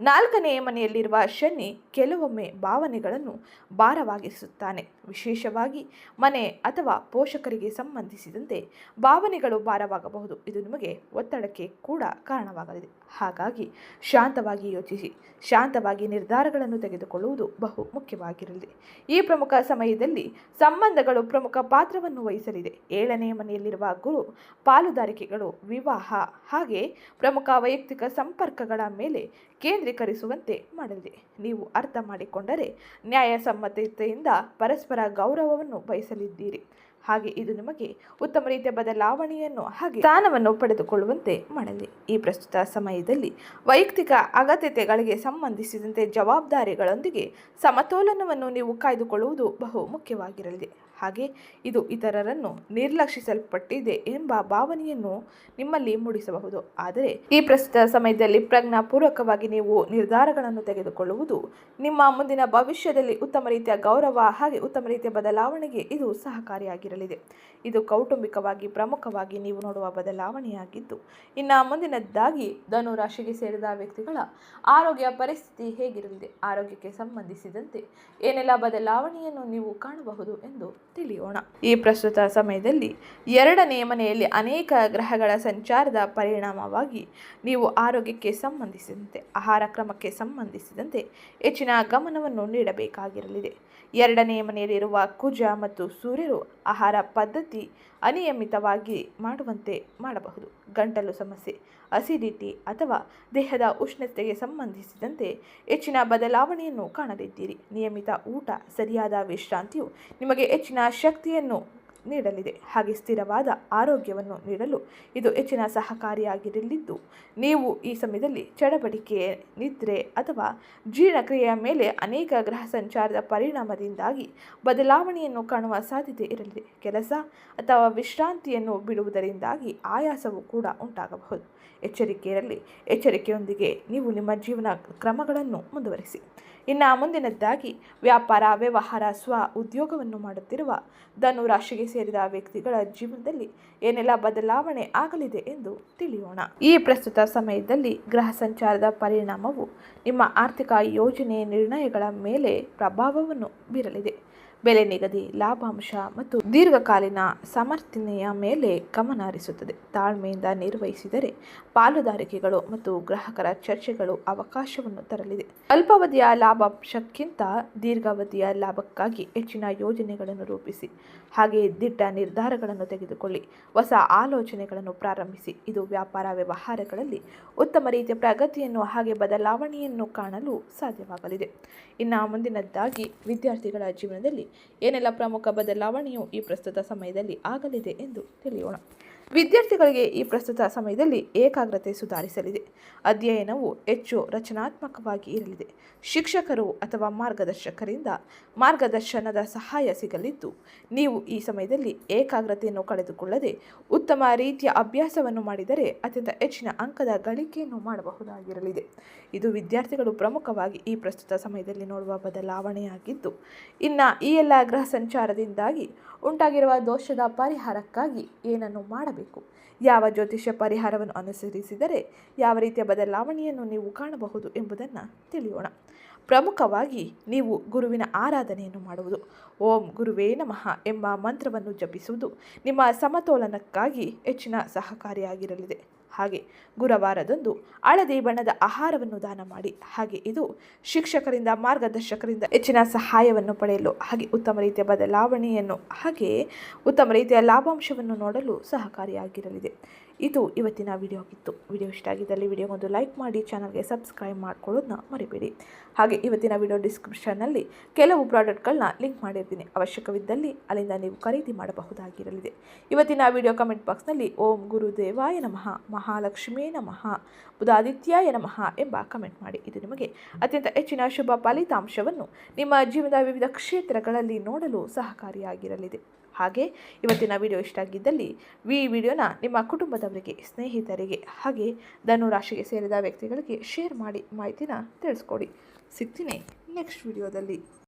ನಾಲ್ಕನೇ ಮನೆಯಲ್ಲಿರುವ ಶನಿ ಕೆಲವೊಮ್ಮೆ ಭಾವನೆಗಳನ್ನು ಭಾರವಾಗಿಸುತ್ತಾನೆ. ವಿಶೇಷವಾಗಿ ಮನೆ ಅಥವಾ ಪೋಷಕರಿಗೆ ಸಂಬಂಧಿಸಿದಂತೆ ಭಾವನೆಗಳು ಭಾರವಾಗಬಹುದು. ಇದು ನಿಮಗೆ ಒತ್ತಡಕ್ಕೆ ಕೂಡ ಕಾರಣವಾಗಲಿದೆ. ಹಾಗಾಗಿ ಶಾಂತವಾಗಿ ಯೋಚಿಸಿ. ಶಾಂತವಾಗಿ ನಿರ್ಧಾರಗಳನ್ನು ತೆಗೆದುಕೊಳ್ಳುವುದು ಬಹು ಮುಖ್ಯವಾಗಿರಲಿದೆ ಈ ಪ್ರಮುಖ ಸಮಯದಲ್ಲಿ ಸಂಬಂಧಗಳು ಪ್ರಮುಖ ಪಾತ್ರವನ್ನು ವಹಿಸಲಿದೆ. ಏಳನೇ ಮನೆಯಲ್ಲಿರುವ ಗುರು, ಪಾಲುದಾರಿಕೆಗಳು, ವಿವಾಹ ಹಾಗೆ ಪ್ರಮುಖ ವೈಯಕ್ತಿಕ ಸಂಪರ್ಕಗಳ ಮೇಲೆ ಕೇಂದ್ರೀಕರಿಸುವಂತೆ ಮಾಡಲಿದೆ. ನೀವು ಅರ್ಥ ಮಾಡಿಕೊಂಡರೆ ನ್ಯಾಯಸಮ್ಮತೆಯಿಂದ ಪರಸ್ಪರ ಗೌರವವನ್ನು ಬಯಸಲಿದ್ದೀರಿ. ಹಾಗೆ ಇದು ನಿಮಗೆ ಉತ್ತಮ ರೀತಿಯ ಬದಲಾವಣೆಯನ್ನು ಹಾಗೆ ಸ್ಥಾನವನ್ನು ಪಡೆದುಕೊಳ್ಳುವಂತೆ ಮಾಡಲಿ. ಈ ಪ್ರಸ್ತುತ ಸಮಯದಲ್ಲಿ ವೈಯಕ್ತಿಕ ಅಗತ್ಯತೆಗಳಿಗೆ ಸಂಬಂಧಿಸಿದಂತೆ ಜವಾಬ್ದಾರಿಗಳೊಂದಿಗೆ ಸಮತೋಲನವನ್ನು ನೀವು ಕಾಯ್ದುಕೊಳ್ಳುವುದು ಬಹು ಮುಖ್ಯವಾಗಿರಲಿದೆ ಹಾಗೆ ಇದು ಇತರರನ್ನು ನಿರ್ಲಕ್ಷಿಸಲ್ಪಟ್ಟಿದೆ ಎಂಬ ಭಾವನೆಯನ್ನು ನಿಮ್ಮಲ್ಲಿ ಮೂಡಿಸಬಹುದು. ಆದರೆ ಈ ಪ್ರಸ್ತುತ ಸಮಯದಲ್ಲಿ ಪ್ರಜ್ಞಾಪೂರ್ವಕವಾಗಿ ನೀವು ನಿರ್ಧಾರಗಳನ್ನು ತೆಗೆದುಕೊಳ್ಳುವುದು ನಿಮ್ಮ ಮುಂದಿನ ಭವಿಷ್ಯದಲ್ಲಿ ಉತ್ತಮ ರೀತಿಯ ಗೌರವ ಹಾಗೆ ಉತ್ತಮ ರೀತಿಯ ಬದಲಾವಣೆಗೆ ಇದು ಸಹಕಾರಿಯಾಗಿರಲಿದೆ. ಇದು ಕೌಟುಂಬಿಕವಾಗಿ ಪ್ರಮುಖವಾಗಿ ನೀವು ನೋಡುವ ಬದಲಾವಣೆಯಾಗಿದ್ದು, ಇನ್ನು ಮುಂದಿನದ್ದಾಗಿ ಧನು ರಾಶಿಗೆ ಸೇರಿದ ವ್ಯಕ್ತಿಗಳ ಆರೋಗ್ಯ ಪರಿಸ್ಥಿತಿ ಹೇಗಿರಲಿದೆ, ಆರೋಗ್ಯಕ್ಕೆ ಸಂಬಂಧಿಸಿದಂತೆ ಏನೆಲ್ಲ ಬದಲಾವಣೆಯನ್ನು ನೀವು ಕಾಣಬಹುದು ಎಂದು ತಿಳಿಯೋಣ. ಈ ಪ್ರಸ್ತುತ ಸಮಯದಲ್ಲಿ ಎರಡನೇ ಮನೆಯಲ್ಲಿ ಅನೇಕ ಗ್ರಹಗಳ ಸಂಚಾರದ ಪರಿಣಾಮವಾಗಿ ನೀವು ಆರೋಗ್ಯಕ್ಕೆ ಸಂಬಂಧಿಸಿದಂತೆ, ಆಹಾರ ಕ್ರಮಕ್ಕೆ ಸಂಬಂಧಿಸಿದಂತೆ ಹೆಚ್ಚಿನ ಗಮನವನ್ನು ನೀಡಬೇಕಾಗಿರಲಿದೆ. ಎರಡನೇ ಮನೆಯಲ್ಲಿರುವ ಕುಜ ಮತ್ತು ಸೂರ್ಯರು ಆಹಾರ ಪದ್ಧತಿ ಅನಿಯಮಿತವಾಗಿ ಮಾಡುವಂತೆ ಮಾಡಬಹುದು. ಗಂಟಲು ಸಮಸ್ಯೆ, ಅಸಿಡಿಟಿ ಅಥವಾ ದೇಹದ ಉಷ್ಣತೆಗೆ ಸಂಬಂಧಿಸಿದಂತೆ ಹೆಚ್ಚಿನ ಬದಲಾವಣೆಯನ್ನು ಕಾಣಲಿದ್ದೀರಿ ನಿಯಮಿತ ಊಟ, ಸರಿಯಾದ ವಿಶ್ರಾಂತಿಯು ನಿಮಗೆ ಹೆಚ್ಚಿನ ಶಕ್ತಿಯನ್ನು ನೀಡಲಿದೆ. ಹಾಗೆ ಸ್ಥಿರವಾದ ಆರೋಗ್ಯವನ್ನು ನೀಡಲು ಇದು ಹೆಚ್ಚಿನ ಸಹಕಾರಿಯಾಗಿರಲಿದ್ದು, ನೀವು ಈ ಸಮಯದಲ್ಲಿ ಚಡಬಡಿಕೆ, ನಿದ್ರೆ ಅಥವಾ ಜೀರ್ಣಕ್ರಿಯೆಯ ಮೇಲೆ ಅನೇಕ ಗ್ರಹ ಸಂಚಾರದ ಪರಿಣಾಮದಿಂದಾಗಿ ಬದಲಾವಣೆಯನ್ನು ಕಾಣುವ ಸಾಧ್ಯತೆ ಇರಲಿದೆ. ಕೆಲಸ ಅಥವಾ ವಿಶ್ರಾಂತಿಯನ್ನು ಬಿಡುವುದರಿಂದಾಗಿ ಆಯಾಸವು ಕೂಡ ಉಂಟಾಗಬಹುದು. ಎಚ್ಚರಿಕೆ ಇರಲಿ ಎಚ್ಚರಿಕೆಯೊಂದಿಗೆ ನೀವು ನಿಮ್ಮ ಜೀವನ ಕ್ರಮಗಳನ್ನು ಮುಂದುವರಿಸಿ. ಇನ್ನು ಮುಂದಿನದ್ದಾಗಿ, ವ್ಯಾಪಾರ, ವ್ಯವಹಾರ, ಸ್ವ ಉದ್ಯೋಗವನ್ನು ಮಾಡುತ್ತಿರುವ ಧನು ರಾಶಿಗೆ ಸೇರಿದ ವ್ಯಕ್ತಿಗಳ ಜೀವನದಲ್ಲಿ ಏನೆಲ್ಲ ಬದಲಾವಣೆ ಆಗಲಿದೆ ಎಂದು ತಿಳಿಯೋಣ. ಈ ಪ್ರಸ್ತುತ ಸಮಯದಲ್ಲಿ ಗ್ರಹ ಸಂಚಾರದ ಪರಿಣಾಮವು ನಿಮ್ಮ ಆರ್ಥಿಕ ಯೋಜನೆ ನಿರ್ಣಯಗಳ ಮೇಲೆ ಪ್ರಭಾವವನ್ನು ಬೀರಲಿದೆ. ಬೆಲೆ ನಿಗದಿ, ಲಾಭಾಂಶ ಮತ್ತು ದೀರ್ಘಕಾಲೀನ ಸಮರ್ಥನೆಯ ಮೇಲೆ ಗಮನ ಹರಿಸುತ್ತದೆ. ತಾಳ್ಮೆಯಿಂದ ನಿರ್ವಹಿಸಿದರೆ ಪಾಲುದಾರಿಕೆಗಳು ಮತ್ತು ಗ್ರಾಹಕರ ಚರ್ಚೆಗಳು ಅವಕಾಶವನ್ನು ತರಲಿದೆ. ಅಲ್ಪಾವಧಿಯ ಲಾಭಾಂಶಕ್ಕಿಂತ ದೀರ್ಘಾವಧಿಯ ಲಾಭಕ್ಕಾಗಿ ಹೆಚ್ಚಿನ ಯೋಜನೆಗಳನ್ನು ರೂಪಿಸಿ ಹಾಗೆ ದಿಟ್ಟ ನಿರ್ಧಾರಗಳನ್ನು ತೆಗೆದುಕೊಳ್ಳಿ, ಹೊಸ ಆಲೋಚನೆಗಳನ್ನು ಪ್ರಾರಂಭಿಸಿ. ಇದು ವ್ಯಾಪಾರ ವ್ಯವಹಾರಗಳಲ್ಲಿ ಉತ್ತಮ ರೀತಿಯ ಪ್ರಗತಿಯನ್ನು ಹಾಗೆ ಬದಲಾವಣೆಯನ್ನು ಕಾಣಲು ಸಾಧ್ಯವಾಗಲಿದೆ. ಇನ್ನು ಮುಂದಿನದ್ದಾಗಿ ವಿದ್ಯಾರ್ಥಿಗಳ ಜೀವನದಲ್ಲಿ ಏನೆಲ್ಲ ಪ್ರಮುಖ ಬದಲಾವಣೆಯು ಈ ಪ್ರಸ್ತುತ ಸಮಯದಲ್ಲಿ ಆಗಲಿದೆ ಎಂದು ತಿಳಿಯೋಣ. ವಿದ್ಯಾರ್ಥಿಗಳಿಗೆ ಈ ಪ್ರಸ್ತುತ ಸಮಯದಲ್ಲಿ ಏಕಾಗ್ರತೆ ಸುಧಾರಿಸಲಿದೆ. ಅಧ್ಯಯನವು ಹೆಚ್ಚು ರಚನಾತ್ಮಕವಾಗಿ ಇರಲಿದೆ. ಶಿಕ್ಷಕರು ಅಥವಾ ಮಾರ್ಗದರ್ಶಕರಿಂದ ಮಾರ್ಗದರ್ಶನದ ಸಹಾಯ ಸಿಗಲಿದ್ದು, ನೀವು ಈ ಸಮಯದಲ್ಲಿ ಏಕಾಗ್ರತೆಯನ್ನು ಕಳೆದುಕೊಳ್ಳದೆ ಉತ್ತಮ ರೀತಿಯ ಅಭ್ಯಾಸವನ್ನು ಮಾಡಿದರೆ ಅತ್ಯಂತ ಹೆಚ್ಚಿನ ಅಂಕದ ಗಳಿಕೆಯನ್ನು ಮಾಡಬಹುದಾಗಿರಲಿದೆ. ಇದು ವಿದ್ಯಾರ್ಥಿಗಳು ಪ್ರಮುಖವಾಗಿ ಈ ಪ್ರಸ್ತುತ ಸಮಯದಲ್ಲಿ ನೋಡುವ ಬದಲಾವಣೆಯಾಗಿದ್ದು, ಇನ್ನು ಈ ಎಲ್ಲ ಗ್ರಹ ಸಂಚಾರದಿಂದಾಗಿ ಉಂಟಾಗಿರುವ ದೋಷದ ಪರಿಹಾರಕ್ಕಾಗಿ ಏನನ್ನು ಮಾಡಬೇಕು. ಯಾವ ಜ್ಯೋತಿಷ್ಯ ಪರಿಹಾರವನ್ನು ಅನುಸರಿಸಿದರೆ ಯಾವ ರೀತಿಯ ಬದಲಾವಣೆಯನ್ನು ನೀವು ಕಾಣಬಹುದು ಎಂಬುದನ್ನು ತಿಳಿಯೋಣ. ಪ್ರಮುಖವಾಗಿ ನೀವು ಗುರುವಿನ ಆರಾಧನೆಯನ್ನು ಮಾಡುವುದು. ಓಂ ಗುರುವೇ ನಮಃ ಎಂಬ ಮಂತ್ರವನ್ನು ಜಪಿಸುವುದು ನಿಮ್ಮ ಸಮತೋಲನಕ್ಕಾಗಿ ಹೆಚ್ಚಿನ ಸಹಕಾರಿಯಾಗಿರಲಿದೆ. ಹಾಗೆ ಗುರುವಾರದಂದು ಹಳದಿ ಬಣ್ಣದ ಆಹಾರವನ್ನು ದಾನ ಮಾಡಿ, ಹಾಗೆ ಇದು ಶಿಕ್ಷಕರಿಂದ, ಮಾರ್ಗದರ್ಶಕರಿಂದ ಹೆಚ್ಚಿನ ಸಹಾಯವನ್ನು ಪಡೆಯಲು ಹಾಗೆ ಉತ್ತಮ ರೀತಿಯ ಬದಲಾವಣೆಯನ್ನು ಹಾಗೆ ಉತ್ತಮ ರೀತಿಯ ಲಾಭಾಂಶವನ್ನು ನೋಡಲು ಸಹಕಾರಿಯಾಗಿರಲಿದೆ. ಇದು ಇವತ್ತಿನ ವಿಡಿಯೋ ಆಗಿತ್ತು. ವಿಡಿಯೋ ಇಷ್ಟ ಆಗಿದ್ದಲ್ಲಿ ವಿಡಿಯೋಗೊಂದು ಲೈಕ್ ಮಾಡಿ ಚಾನಲ್ಗೆ ಸಬ್ಸ್ಕ್ರೈಬ್ ಮಾಡ್ಕೊಳ್ಳೋದನ್ನ ಮರಿಬೇಡಿ. ಹಾಗೆ ಇವತ್ತಿನ ವಿಡಿಯೋ ಡಿಸ್ಕ್ರಿಪ್ಷನ್ನಲ್ಲಿ ಕೆಲವು ಪ್ರಾಡಕ್ಟ್ಗಳನ್ನ ಲಿಂಕ್ ಮಾಡಿರ್ತೀನಿ. ಅವಶ್ಯಕವಿದ್ದಲ್ಲಿ ಅಲ್ಲಿಂದ ನೀವು ಖರೀದಿ ಮಾಡಬಹುದಾಗಿರಲಿದೆ. ಇವತ್ತಿನ ವಿಡಿಯೋ ಕಮೆಂಟ್ ಬಾಕ್ಸ್ನಲ್ಲಿ ಓಂ ಗುರುದೇವಾಯ ನಮಃ, ಮಹಾಲಕ್ಷ್ಮೀ ನಮಃ, ಬುಧಾದಿತ್ಯಾಯ ನಮಃ ಎಂಬ ಕಮೆಂಟ್ ಮಾಡಿ. ಇದು ನಿಮಗೆ ಅತ್ಯಂತ ಹೆಚ್ಚಿನ ಶುಭ ಫಲಿತಾಂಶವನ್ನು ನಿಮ್ಮ ಜೀವನದ ವಿವಿಧ ಕ್ಷೇತ್ರಗಳಲ್ಲಿ ನೋಡಲು ಸಹಕಾರಿಯಾಗಿರಲಿದೆ. ಹಾಗೆ ಇವತ್ತಿನ ವಿಡಿಯೋ ಇಷ್ಟ ಆಗಿದ್ದಲ್ಲಿ ಈ ವಿಡಿಯೋನ ನಿಮ್ಮ ಕುಟುಂಬದವರಿಗೆ, ಸ್ನೇಹಿತರಿಗೆ ಹಾಗೆ ಧನು ರಾಶಿಗೆ ಸೇರಿದ ವ್ಯಕ್ತಿಗಳಿಗೆ ಶೇರ್ ಮಾಡಿ ಮಾಹಿತಿನ ತಿಳಿಸ್ಕೊಡಿ. ಸಿಗ್ತೀನಿ ನೆಕ್ಸ್ಟ್ ವಿಡಿಯೋದಲ್ಲಿ